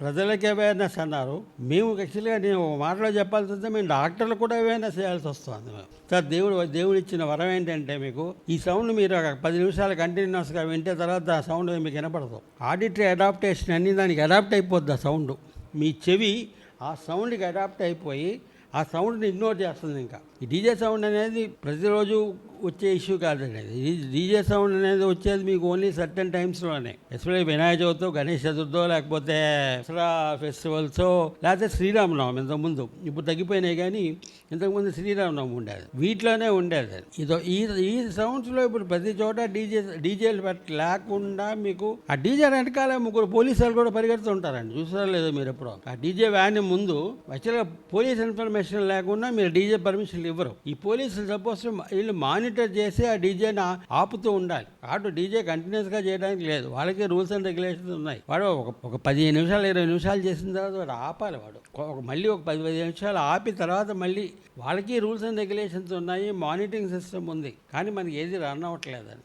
ప్రజలకి అవేర్నెస్ అన్నారు. మేము యాక్చువల్గా నేను మాటలో చెప్పాల్సి వస్తే మేము డాక్టర్లు కూడా అవేర్నెస్ చేయాల్సి వస్తుంది. సార్ దేవుడు దేవుడు ఇచ్చిన వరం ఏంటంటే మీకు ఈ సౌండ్ మీరు ఒక పది నిమిషాలు కంటిన్యూస్గా వింటే తర్వాత ఆ సౌండ్ మీకు వినపడదు. ఆడిటరీ అడాప్టేషన్ అన్ని దానికి అడాప్ట్ అయిపోద్ది ఆ సౌండ్ మీ చెవి ఆ సౌండ్కి అడాప్ట్ అయిపోయి ఆ సౌండ్ని ఇగ్నోర్ చేస్తుంది ఇంకా. ఈ డీజే సౌండ్ అనేది ప్రతిరోజు వచ్చే ఇష్యూ కాదండి. డీజే సౌండ్ అనేది వచ్చేది మీకు ఓన్లీ సర్టన్ టైమ్స్లోనే ఎస్పెషల్లీ వినాయక చవితితో గణేష్ చతుర్థో లేకపోతే దసరా ఫెస్టివల్స్ లేకపోతే శ్రీరామనవమి ఇంతకుముందు. ఇప్పుడు తగ్గిపోయినాయి కానీ ఇంతకుముందు శ్రీరామనవమి ఉండేది. వీటిలోనే ఉండేది. ఇదో ఈ ఈ సౌండ్స్లో ఇప్పుడు ప్రతి చోట డీజే డీజేలు పెట్ట లేకుండా మీకు ఆ డీజే వెనకాల ముగ్గురు పోలీసులు కూడా పరిగెడుతుంటారండి చూసారా లేదో మీరు ఎప్పుడో. ఆ డీజే వ్యాన్ ముందు యాక్చువల్గా పోలీస్ ఇన్ఫర్మేషన్ లేకుండా మీరు డీజే పర్మిషన్ ఇవ్వరు. ఈ పోలీసులు సపోజ్ వీళ్ళు మానిటర్ చేసి ఆ డీజేని ఆపుతూ ఉండాలి. అటు డీజే కంటిన్యూస్గా చేయడానికి లేదు. వాళ్ళకి రూల్స్ అండ్ రెగ్యులేషన్స్ ఉన్నాయి. వాడు ఒక ఒక పదిహేను నిమిషాలు ఇరవై నిమిషాలు చేసిన తర్వాత వాడు ఆపాలి వాడు. ఒక మళ్ళీ ఒక పది పదిహేను నిమిషాలు ఆపి తర్వాత మళ్ళీ వాళ్ళకి రూల్స్ అండ్ రెగ్యులేషన్స్ ఉన్నాయి మానిటరింగ్ సిస్టమ్ ఉంది. కానీ మనకి ఏది రన్ అవ్వట్లేదని